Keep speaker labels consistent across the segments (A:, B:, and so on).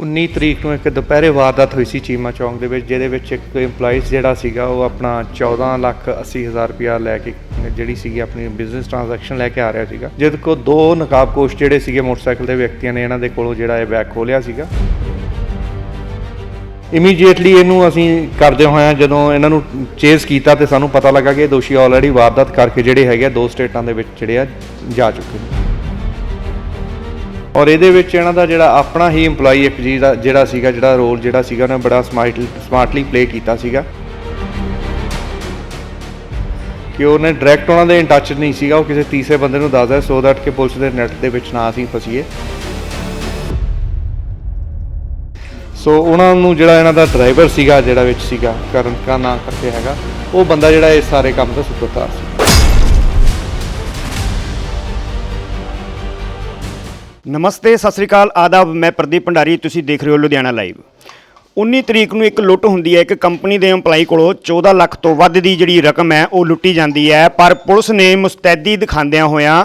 A: 19 ਤਰੀਕ ਨੂੰ ਇੱਕ ਦੁਪਹਿਰੇ ਵਾਰਦਾਤ ਹੋਈ ਸੀ ਚੀਮਾ ਚੌਂਕ ਦੇ ਵਿੱਚ, ਜਿਹਦੇ ਵਿੱਚ ਇੱਕ EMPLOYEES ਜਿਹੜਾ ਸੀਗਾ ਉਹ ਆਪਣਾ 14 ਲੱਖ 80 ਹਜ਼ਾਰ ਰੁਪਇਆ ਲੈ ਕੇ ਜਿਹੜੀ ਸੀਗੀ ਆਪਣੀ ਬਿਜ਼ਨਸ ਟ੍ਰਾਂਜੈਕਸ਼ਨ ਲੈ ਕੇ ਆ ਰਿਹਾ ਸੀਗਾ। ਜਿਹਦੇ ਕੋਲ ਦੋ ਨਕਾਬਪੋਸ਼ ਜਿਹੜੇ ਸੀਗੇ ਮੋਟਰਸਾਈਕਲ ਦੇ ਵਿਅਕਤੀਆਂ ਨੇ, ਇਹਨਾਂ ਦੇ ਕੋਲੋਂ ਜਿਹੜਾ ਇਹ ਬੈਗ ਖੋਲਿਆ ਸੀਗਾ। ਇਮੀਡੀਏਟਲੀ ਇਹਨੂੰ ਅਸੀਂ ਕਰਦੇ ਹੋਇਆ ਜਦੋਂ ਇਹਨਾਂ ਨੂੰ ਚੇਸ ਕੀਤਾ ਤੇ ਸਾਨੂੰ ਪਤਾ ਲੱਗਾ ਕਿ ਇਹ ਦੋਸ਼ੀ ਆਲਰੇਡੀ ਵਾਰਦਾਤ ਕਰਕੇ ਜਿਹੜੇ ਹੈਗੇ ਆ, ਦੋ ਸਟੇਟਾਂ ਦੇ ਵਿੱਚ ਜਿਹੜੇ ਆ, ਜਾ ਚੁੱਕੇ ਨੇ। ਔਰ ਇਹਦੇ ਵਿੱਚ ਇਹਨਾਂ ਦਾ ਜਿਹੜਾ ਆਪਣਾ ਹੀ EMPLOYEE ਇੱਕ ਜੀ ਦਾ ਜਿਹੜਾ ਸੀਗਾ, ਜਿਹੜਾ ਰੋਲ ਜਿਹੜਾ ਸੀਗਾ, ਉਹਨੇ ਬੜਾ ਸਮਾਰਟਲੀ ਸਮਾਰਟਲੀ ਪਲੇ ਕੀਤਾ ਸੀਗਾ। ਕਿ ਉਹਨੇ ਡਾਇਰੈਕਟ ਉਹਨਾਂ ਦੇ ਇਨ ਟੱਚ ਨਹੀਂ ਸੀਗਾ, ਉਹ ਕਿਸੇ ਤੀਸਰੇ ਬੰਦੇ ਨੂੰ ਦੱਸਦਾ ਸੋ ਦੈਟ ਕਿ ਪੁਲਿਸ ਦੇ ਨੈਟ ਦੇ ਵਿੱਚ ਨਾ ਅਸੀਂ ਫਸੀਏ। ਸੋ ਉਹਨਾਂ ਨੂੰ ਜਿਹੜਾ ਇਹਨਾਂ ਦਾ ਡਰਾਈਵਰ ਸੀਗਾ, ਜਿਹੜਾ ਵਿੱਚ ਸੀਗਾ, ਕਰਨ ਕਾ ਨਾਂ ਕਰਕੇ ਹੈਗਾ, ਉਹ ਬੰਦਾ ਜਿਹੜਾ ਇਹ ਸਾਰੇ ਕੰਮ ਦਾ ਸੂਤਰਧਾਰ ਸੀ।
B: ਨਮਸਤੇ ਸਤਿ ਸ੍ਰੀ ਅਕਾਲ। ਆਦਾਬ ਮੈਂ ਪ੍ਰਦੀਪ ਭੰਡਾਰੀ ਤੁਸੀਂ ਦੇਖ ਰਹੇ ਹੋ ਲੁਧਿਆਣਾ ਲਾਈਵ। 19 ਤਰੀਕ ਨੂੰ ਇੱਕ ਲੁੱਟ ਹੁੰਦੀ ਹੈ। ਇੱਕ ਕੰਪਨੀ ਦੇ EMPLOYEE ਕੋਲੋਂ 14 ਲੱਖ ਤੋਂ ਵੱਧ ਦੀ ਜਿਹੜੀ ਰਕਮ ਹੈ ਉਹ ਲੁੱਟੀ ਜਾਂਦੀ ਹੈ। ਪਰ ਪੁਲਿਸ ਨੇ ਮੁਸਤੈਦੀ ਦਿਖਾਉਂਦਿਆਂ ਹੋਇਆਂ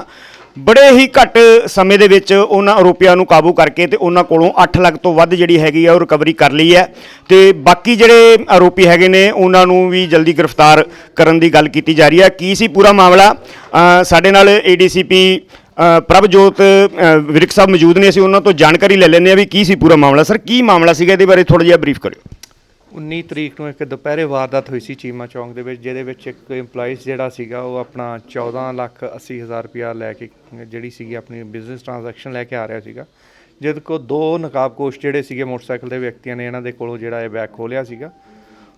B: ਬੜੇ ਹੀ ਘੱਟ ਸਮੇਂ ਦੇ ਵਿੱਚ ਉਹਨਾਂ ਆਰੋਪੀਆਂ ਨੂੰ ਕਾਬੂ ਕਰਕੇ ਤੇ ਉਹਨਾਂ ਕੋਲੋਂ 8 ਲੱਖ ਤੋਂ ਵੱਧ ਜਿਹੜੀ ਹੈਗੀ ਆ ਉਹ ਰਿਕਵਰੀ ਕਰ ਲਈ ਹੈ। ਤੇ ਬਾਕੀ ਜਿਹੜੇ ਆਰੋਪੀ ਹੈਗੇ ਨੇ ਉਹਨਾਂ ਨੂੰ ਵੀ ਜਲਦੀ ਗ੍ਰਿਫਤਾਰ ਕਰਨ ਦੀ ਗੱਲ ਕੀਤੀ ਜਾ ਰਹੀ ਹੈ। ਕੀ ਸੀ ਪੂਰਾ ਮਾਮਲਾ? ਸਾਡੇ ਨਾਲ ਏਡੀਸੀਪੀ ਅ, ਪ੍ਰਭਜੋਤ ਅ, ਵਿਰਕ ਸਾਹਿਬ ਮੌਜੂਦ ਨੇ ਅਸੀਂ ਉਹਨਾਂ ਤੋਂ ਜਾਣਕਾਰੀ ਲੈ ਲੈਂਦੇ ਆ ਵੀ ਕੀ ਸੀ ਪੂਰਾ ਮਾਮਲਾ। ਸਰ ਕੀ ਮਾਮਲਾ ਸੀਗਾ? ਇਹਦੇ ਬਾਰੇ ਥੋੜਾ ਜਿਹਾ ਬਰੀਫ ਕਰਿਓ।
A: 19 ਤਰੀਕ ਨੂੰ ਇੱਕ ਦੁਪਹਿਰੇ ਵਾਰਦਾਤ ਹੋਈ ਸੀ ਚੀਮਾ ਚੌਂਕ ਦੇ ਵਿੱਚ ਜਿਹਦੇ ਵਿੱਚ ਇੱਕ EMPLOYEES ਜਿਹੜਾ ਸੀਗਾ ਉਹ ਆਪਣਾ 14 ਲੱਖ 80 ਹਜ਼ਾਰ ਰੁਪਇਆ ਲੈ ਕੇ ਜਿਹੜੀ ਸੀਗੀ ਆਪਣੀ ਬਿਜ਼ਨਸ ਟ੍ਰਾਂਜੈਕਸ਼ਨ ਲੈ ਕੇ ਆ ਰਿਹਾ ਸੀਗਾ। ਜਿਹਦੇ ਕੋਲ ਦੋ ਨਕਾਬਪੋਸ਼ ਜਿਹੜੇ ਸੀਗੇ ਮੋਟਰਸਾਈਕਲ ਦੇ ਵਿਅਕਤੀਆਂ ਨੇ ਇਹਨਾਂ ਦੇ ਕੋਲੋਂ ਜਿਹੜਾ ਇਹ ਬੈਗ ਖੋਲਿਆ ਸੀਗਾ।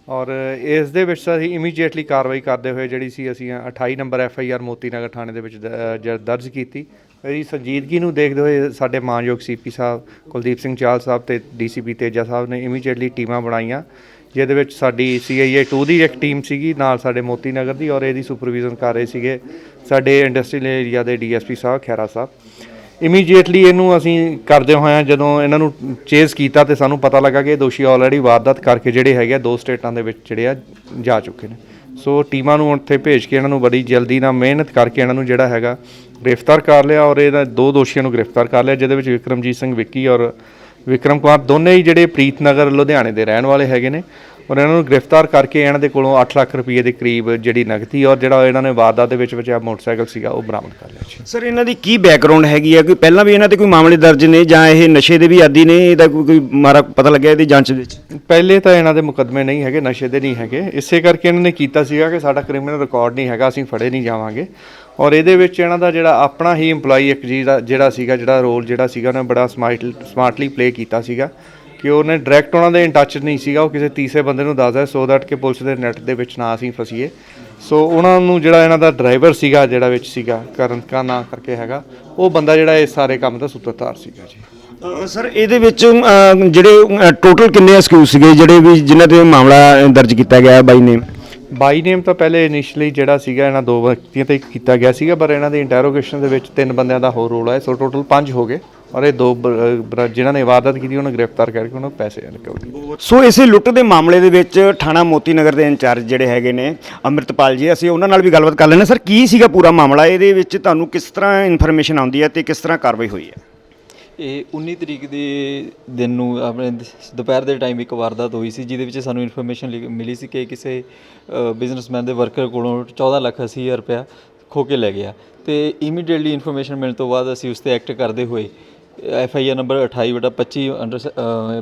A: ਔਰ ਇਸ ਦੇ ਵਿੱਚ ਅਸੀਂ ਇਮੀਡੀਏਟਲੀ ਕਾਰਵਾਈ ਕਰਦੇ ਹੋਏ ਜਿਹੜੀ ਸੀ ਅਸੀਂ 28 number F I R Moti Nagar ਥਾਣੇ ਦੇ ਵਿੱਚ ਦ- ਜ- ਦਰਜ ਕੀਤੀ। ਇਹਦੀ ਸੰਜੀਦਗੀ ਨੂੰ ਦੇਖਦੇ ਹੋਏ ਸਾਡੇ ਮਾਨਯੋਗ ਸੀਪੀ ਸਾਹਿਬ, ਕੁਲਦੀਪ ਸਿੰਘ ਚਾਲ ਸਾਹਿਬ ਤੇ ਡੀਸੀਪੀ ਤੇਜਾ ਸਾਹਿਬ ਨੇ ਇਮੀਡੀਏਟਲੀ ਟੀਮਾਂ ਬਣਾਈਆਂ, ਜਿਹਦੇ ਵਿੱਚ ਸਾਡੀ ਸੀਆਈਏ 2 ਦੀ ਇੱਕ ਟੀਮ ਸੀਗੀ, ਨਾਲ ਸਾਡੇ ਮੋਤੀ ਨਗਰ ਦੀ ਔਰ ਇਹਦੀ ਸੁਪਰਵਿਜ਼ਨ ਕਰ ਰਹੇ ਸੀਗੇ ਸਾਡੇ ਇੰਡਸਟਰੀਅਲ ਏਰੀਆ ਦੇ ਡੀਐਸਪੀ ਸਾਹਿਬ ਖੈਰਾ ਸਾਹਿਬ। ਇਮੀਡੀਏਟਲੀ ਇਹਨੂੰ ਅਸੀਂ ਕਰਦੇ ਹੋਇਆ ਜਦੋਂ ਇਹਨਾਂ ਨੂੰ ਚੇਸ ਕੀਤਾ ਤੇ ਸਾਨੂੰ ਪਤਾ ਲੱਗਾ ਕਿ ਇਹ ਦੋਸ਼ੀ ਆਲਰੇਡੀ ਵਾਰਦਾਤ ਕਰਕੇ ਜਿਹੜੇ ਹੈਗੇ ਆ, ਦੋ ਸਟੇਟਾਂ ਦੇ ਵਿੱਚ ਜਿਹੜੇ ਆ, ਜਾ ਚੁੱਕੇ ਨੇ। ਸੋ ਟੀਮਾਂ ਨੂੰ ਉੱਥੇ ਭੇਜ ਕੇ ਇਹਨਾਂ ਨੂੰ ਬੜੀ ਜਲਦੀ ਨਾਲ ਮਿਹਨਤ ਕਰਕੇ ਇਹਨਾਂ ਨੂੰ ਜਿਹੜਾ ਹੈਗਾ ਗ੍ਰਿਫਤਾਰ ਕਰ ਲਿਆ ਔਰ ਇਹਦਾ ਦੋ ਦੋਸ਼ੀਆਂ ਨੂੰ ਗ੍ਰਿਫਤਾਰ ਕਰ ਲਿਆ, ਜਿਹਦੇ ਵਿੱਚ ਵਿਕਰਮਜੀਤ ਸਿੰਘ ਵਿੱਕੀ ਔਰ ਵਿਕਰਮ ਕੁਮਾਰ, ਦੋਨੇ ਹੀ ਜਿਹੜੇ ਪ੍ਰੀਤਨਗਰ, ਲੁਧਿਆਣੇ ਦੇ ਰਹਿਣ ਵਾਲੇ ਹੈਗੇ ਨੇ। ਔਰ ਇਹਨਾਂ ਨੂੰ ਗ੍ਰਿਫਤਾਰ ਕਰਕੇ ਇਹਨਾਂ ਦੇ ਕੋਲੋਂ 8 ਲੱਖ ਰੁਪਏ ਦੇ ਕਰੀਬ ਜਿਹੜੀ ਨਗਦੀ ਔਰ ਜਿਹੜਾ ਇਹਨਾਂ ਨੇ ਵਾਰਦਾਤ ਦੇ ਵਿੱਚ ਬਚਿਆ ਮੋਟਰਸਾਈਕਲ ਸੀਗਾ ਉਹ ਬਰਾਮਦ ਕਰ ਲਿਆ ਜੀ।
B: ਸਰ ਇਹਨਾਂ ਦੀ ਕੀ ਬੈਕਗ੍ਰਾਉਂਡ ਹੈਗੀ ਹੈ ਕੋਈ ਪਹਿਲਾਂ ਵੀ ਇਹਨਾਂ ਤੇ ਕੋਈ ਮਾਮਲੇ ਦਰਜ ਨੇ ਜਾਂ ਇਹ ਨਸ਼ੇ ਦੇ ਵੀ ਆਦੀ ਨੇ? ਇਹਦਾ ਕੋਈ ਕੋਈ ਮਾਰਾ ਪਤਾ ਲੱਗਿਆ ਇਹਦੀ ਜਾਂਚ ਦੇ ਵਿੱਚ?
A: ਪਹਿਲੇ ਤਾਂ ਇਹਨਾਂ ਦੇ ਮੁਕੱਦਮੇ ਨਹੀਂ ਹੈਗੇ ਨਸ਼ੇ ਦੇ ਨਹੀਂ ਹੈਗੇ। ਇਸੇ ਕਰਕੇ ਇਹਨਾਂ ਨੇ ਕੀਤਾ ਸੀਗਾ ਕਿ ਸਾਡਾ ਕ੍ਰਿਮੀਨਲ ਰਿਕਾਰਡ ਨਹੀਂ ਹੈਗਾ ਅਸੀਂ ਫੜੇ ਨਹੀਂ ਜਾਵਾਂਗੇ। ਔਰ ਇਹਦੇ ਵਿੱਚ ਇਹਨਾਂ ਦਾ ਜਿਹੜਾ ਆਪਣਾ ਹੀ EMPLOYEE ਇੱਕ ਜੀ ਦਾ ਜਿਹੜਾ ਸੀਗਾ ਜਿਹੜਾ ਰੋਲ ਜਿਹੜਾ ਸੀਗਾ ਉਹਨੇ ਬੜਾ ਸਮਾਰਟਲੀ ਸਮਾਰਟਲੀ ਪਲੇ ਕੀਤਾ ਸੀਗਾ। ਕਿ ਉਹਨੇ ਡਾਇਰੈਕਟ ਉਹਨਾਂ ਦੇ ਇਨ ਟੱਚ ਨਹੀਂ ਸੀਗਾ ਉਹ ਕਿਸੇ ਤੀਸਰੇ ਬੰਦੇ ਨੂੰ ਦੱਸਦਾ ਸੋ ਦੈਟ ਕਿ ਪੁਲਿਸ ਦੇ ਨੈਟ ਦੇ ਵਿੱਚ ਨਾ ਅਸੀਂ ਫਸੀਏ। ਸੋ ਉਹਨਾਂ ਨੂੰ ਜਿਹੜਾ ਇਹਨਾਂ ਦਾ ਡਰਾਈਵਰ ਸੀਗਾ ਜਿਹੜਾ ਵਿੱਚ ਸੀਗਾ ਕਰਨ ਕਾ ਨਾਂ ਕਰਕੇ ਹੈਗਾ ਉਹ ਬੰਦਾ ਜਿਹੜਾ ਇਸ ਸਾਰੇ ਕੰਮ ਦਾ ਸੂਤਰਧਾਰ ਸੀਗਾ ਜੀ।
B: ਸਰ ਇਹਦੇ ਵਿੱਚ ਜਿਹੜੇ ਟੋਟਲ ਕਿੰਨੇ ਐਕਸਕਿਊਜ਼ ਸੀਗੇ ਜਿਹੜੇ ਵੀ ਜਿਨ੍ਹਾਂ ਤੇ ਮਾਮਲਾ ਦਰਜ ਕੀਤਾ ਗਿਆ ਬਾਈ ਨੇਮ
A: ਬਾਈ ਨੇਮ ਤਾਂ ਪਹਿਲੇ ਇਨੀਸ਼ੀਅਲੀ ਜਿਹੜਾ ਸੀਗਾ ਇਹਨਾਂ ਦੋ ਵਿਅਕਤੀਆਂ ਤੇ ਕੀਤਾ ਗਿਆ ਸੀਗਾ ਪਰ ਇਹਨਾਂ ਦੀ ਇੰਟਰੋਗੇਸ਼ਨ ਦੇ ਵਿੱਚ ਤਿੰਨ ਬੰਦਿਆਂ ਦਾ ਹੋਰ ਰੋਲ ਹੈ ਸੋ ਟੋਟਲ ਪੰਜ ਹੋ ਗਏ। ਔਰ ਇਹ ਦੋ ਜਿਨ੍ਹਾਂ ਨੇ ਵਾਰਦਾਤ ਕੀਤੀ ਉਹਨਾਂ ਨੂੰ ਗ੍ਰਿਫਤਾਰ ਕਰਕੇ ਉਹਨਾਂ ਨੂੰ ਪੈਸੇ ਰਿਕਵਰ ਕੀਤੇ
B: ਸੋ ਇਸੇ ਲੁੱਟ ਦੇ ਮਾਮਲੇ ਦੇ ਵਿੱਚ ਥਾਣਾ ਮੋਤੀ ਨਗਰ ਦੇ ਇੰਚਾਰਜ ਜਿਹੜੇ ਹੈਗੇ ਨੇ ਅੰਮ੍ਰਿਤਪਾਲ ਜੀ ਅਸੀਂ ਉਹਨਾਂ ਨਾਲ ਵੀ ਗੱਲਬਾਤ ਕਰ ਲੈਣਾ ਸਰ ਕੀ ਸੀਗਾ ਪੂਰਾ ਮਾਮਲਾ? ਇਹਦੇ ਵਿੱਚ ਤੁਹਾਨੂੰ ਕਿਸ ਤਰ੍ਹਾਂ ਇਨਫੋਰਮੇਸ਼ਨ ਆਉਂਦੀ ਹੈ ਤੇ ਕਿਸ ਤਰ੍ਹਾਂ ਕਾਰਵਾਈ ਹੋਈ ਹੈ?
C: ਇਹ 19 ਤਰੀਕ ਦੇ ਦਿਨ ਨੂੰ ਆਪਣੇ ਦੁਪਹਿਰ ਦੇ ਟਾਈਮ ਇੱਕ ਵਾਰਦਾਤ ਹੋਈ ਸੀ ਜਿਹਦੇ ਵਿੱਚ ਸਾਨੂੰ ਇਨਫੋਰਮੇਸ਼ਨ ਮਿਲੀ ਸੀ ਕਿ ਕਿਸੇ ਬਿਜ਼ਨਸਮੈਨ ਦੇ ਵਰਕਰ ਕੋਲੋਂ 14 ਲੱਖ 80 ਹਜ਼ਾਰ ਰੁਪਇਆ ਖੋ ਕੇ ਲੈ ਗਿਆ। ਤੇ ਇਮੀਡੀਏਟਲੀ ਇਨਫੋਰਮੇਸ਼ਨ ਮਿਲਣ ਤੋਂ ਬਾਅਦ ਅਸੀਂ ਉਸ ਤੇ ਐਕਟ ਕਰਦੇ ਹੋਏ ਐਫ ਆਈ ਆਰ ਨੰਬਰ 28 ਬਟਾ 25 under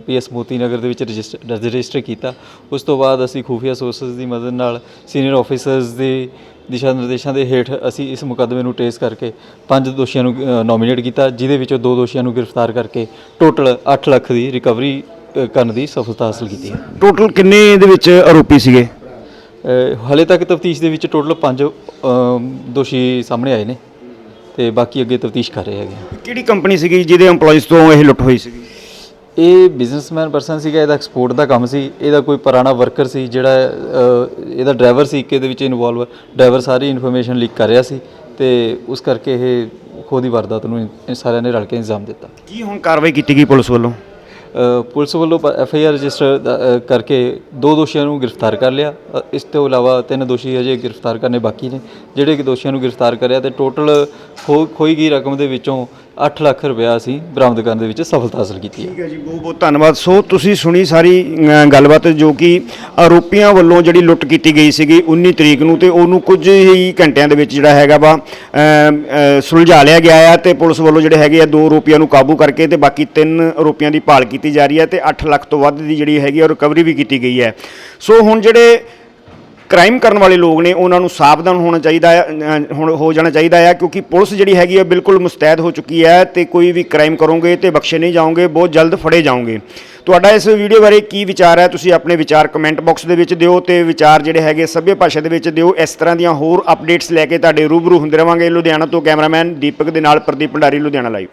C: P S Moti Nagar ਦੇ ਵਿੱਚ ਰਜਿਸਟਰ ਰਜਿਸਟਰ ਕੀਤਾ। ਉਸ ਤੋਂ ਬਾਅਦ ਅਸੀਂ ਖੂਫੀਆ ਸੋਰਸਸ ਦੀ ਮਦਦ ਨਾਲ ਸੀਨੀਅਰ ਆਫੀਸਰਸ ਦੇ ਦਿਸ਼ਾ ਨਿਰਦੇਸ਼ਾਂ ਦੇ ਹੇਠ ਅਸੀਂ ਇਸ ਮੁਕੱਦਮੇ ਨੂੰ ਟ੍ਰੇਸ ਕਰਕੇ ਪੰਜ ਦੋਸ਼ੀਆਂ ਨੂੰ ਨੋਮੀਨੇਟ ਕੀਤਾ ਜਿਹਦੇ ਵਿੱਚੋਂ ਦੋ ਦੋਸ਼ੀਆਂ ਨੂੰ ਗ੍ਰਿਫਤਾਰ ਕਰਕੇ ਟੋਟਲ 8 ਲੱਖ ਦੀ ਰਿਕਵਰੀ ਕਰਨ ਦੀ ਸਫਲਤਾ ਹਾਸਲ ਕੀਤੀ ਹੈ।
B: ਟੋਟਲ ਕਿੰਨੇ ਇਹਦੇ ਵਿੱਚ ਆਰੋਪੀ ਸੀਗੇ?
C: ਹਲੇ ਤੱਕ ਤਫਤੀਸ਼ ਦੇ ਵਿੱਚ ਟੋਟਲ 5 ਦੋਸ਼ੀ ਸਾਹਮਣੇ ਆਏ ਨੇ। ਤੇ ਬਾਕੀ ਅੱਗੇ ਤਫਤੀਸ਼ ਕਰ ਰਹੇ ਹੈਗੇ
B: ਕਿਹੜੀ ਕੰਪਨੀ ਸੀਗੀ ਜਿਹਦੇ EMPLOYEES ਤੋਂ ਇਹ ਲੁੱਟ ਹੋਈ ਸੀਗੀ?
C: ਇਹ ਬਿਜ਼ਨਸਮੈਨ ਪਰਸਨ ਸੀਗਾ ਇਹਦਾ ਐਕਸਪੋਰਟ ਦਾ ਕੰਮ ਸੀ ਇਹਦਾ ਕੋਈ ਪੁਰਾਣਾ ਵਰਕਰ ਸੀ ਜਿਹੜਾ ਅ, ਇਹਦਾ ਡਰਾਈਵਰ ਸੀ ਕਿ ਇਹਦੇ ਵਿੱਚ ਇਨਵੋਲਵ ਡਰਾਈਵਰ ਸਾਰੀ ਇਨਫੋਰਮੇਸ਼ਨ ਲੀਕ ਕਰ ਰਿਹਾ ਸੀ ਤੇ ਉਸ ਕਰਕੇ ਇਹ ਖੋਦੀ ਵਾਰਦਾਤ ਨੂੰ ਸਾਰਿਆਂ ਨੇ ਰਲ ਕੇ ਇੰਜ਼ਾਮ ਦਿੱਤਾ।
B: ਕੀ ਹੁਣ ਕਾਰਵਾਈ ਕੀਤੀ ਗਈ ਪੁਲਿਸ ਵੱਲੋਂ?
C: ਪੁਲਿਸ ਵੱਲੋਂ ਐਫ ਆਈ ਆਰ ਰਜਿਸਟਰ ਕਰਕੇ ਦੋ ਦੋਸ਼ੀਆਂ ਨੂੰ ਗ੍ਰਿਫਤਾਰ ਕਰ ਲਿਆ। ਅ, ਇਸ ਤੋਂ ਇਲਾਵਾ ਤਿੰਨ ਦੋਸ਼ੀ ਅਜੇ ਗ੍ਰਿਫਤਾਰ ਕਰਨੇ ਬਾਕੀ ਨੇ। ਜਿਹੜੇ ਕਿ ਦੋਸ਼ੀਆਂ ਨੂੰ ਗ੍ਰਿਫਤਾਰ ਕਰਿਆ ਤੇ ਟੋਟਲ ਖੋਈ ਗਈ ਰਕਮ ਦੇ ਵਿੱਚੋਂ 8 ਲੱਖ ਰੁਪਇਆ ਅਸੀਂ ਬਰਾਮਦ ਕਰਨ ਦੇ ਵਿੱਚ ਸਫਲਤਾ ਹਾਸਲ ਕੀਤੀ ਹੈ।
B: ਠੀਕ ਹੈ ਜੀ ਬਹੁਤ ਬਹੁਤ ਧੰਨਵਾਦ। ਸੋ ਤੁਸੀਂ ਸੁਣੀ ਸਾਰੀ ਅ, ਗੱਲਬਾਤ ਜੋ ਕਿ ਆਰੋਪੀਆਂ ਵੱਲੋਂ ਜਿਹੜੀ ਲੁੱਟ ਕੀਤੀ ਗਈ ਸੀਗੀ 19 ਤਰੀਕ ਨੂੰ ਤੇ ਉਹਨੂੰ ਕੁਝ ਹੀ ਘੰਟਿਆਂ ਦੇ ਵਿੱਚ ਜਿਹੜਾ ਹੈਗਾ ਵਾ ਅ, ਅ, ਸੁਲਝਾ ਲਿਆ ਗਿਆ ਆ ਤੇ ਪੁਲਿਸ ਵੱਲੋਂ ਜਿਹੜੇ ਹੈਗੇ ਆ ਦੋ ਆਰੋਪੀਆਂ ਨੂੰ ਕਾਬੂ ਕਰਕੇ ਤੇ ਬਾਕੀ ਤਿੰਨ ਆਰੋਪੀਆਂ ਦੀ ਭਾਲ ਕੀਤੀ ਜਾ ਰਹੀ ਹੈ ਤੇ 8 ਲੱਖ ਤੋਂ ਵੱਧ ਦੀ ਜਿਹੜੀ ਹੈਗੀ ਆ ਰਿਕਵਰੀ ਵੀ ਕੀਤੀ ਗਈ ਹੈ। ਸੋ ਹੁਣ ਜਿਹੜੇ ਕ੍ਰਾਈਮ ਕਰਨ ਵਾਲੇ ਲੋਕ ਨੇ, ਉਹਨਾਂ ਨੂੰ ਸਾਵਧਾਨ ਹੋਣਾ ਚਾਹੀਦਾ ਹੈ ਹੁਣ ਹੋ ਜਾਣਾ ਚਾਹੀਦਾ ਹੈ, ਕਿਉਂਕਿ ਪੁਲਿਸ ਜਿਹੜੀ ਹੈਗੀ ਹੈ ਬਿਲਕੁਲ ਮੁਸਤੈਦ ਹੋ ਚੁੱਕੀ ਹੈ ਤੇ ਕੋਈ ਵੀ ਕ੍ਰਾਈਮ ਕਰੋਗੇ ਤੇ ਬਖਸ਼ੇ ਨਹੀਂ ਜਾਓਗੇ, ਬਹੁਤ ਜਲਦ ਫੜੇ ਜਾਓਗੇ। ਤੁਹਾਡਾ ਇਸ ਵੀਡੀਓ ਬਾਰੇ ਕੀ ਵਿਚਾਰ ਹੈ, ਤੁਸੀਂ ਆਪਣੇ ਵਿਚਾਰ ਕਮੈਂਟ ਬਾਕਸ ਦੇ ਵਿੱਚ ਦਿਓ ਤੇ ਵਿਚਾਰ ਜਿਹੜੇ ਹੈਗੇ ਸਭ్య ਭਾਸ਼ਾ ਦੇ ਵਿੱਚ ਦਿਓ। ਇਸ ਤਰ੍ਹਾਂ ਦੀਆਂ ਹੋਰ ਅਪਡੇਟਸ ਲੈ ਕੇ ਤੁਹਾਡੇ ਰੂਬਰੂ ਹੁੰਦੇ ਰਵਾਂਗੇ ਲੁਧਿਆਣਾ ਤੋਂ ਕੈਮਰਾਮੈਨ ਦੀਪਕ ਦੇ ਨਾਲ ਪ੍ਰਦੀਪ ਭੰਡਾਰੀ, ਲੁਧਿਆਣਾ ਲਾਈਵ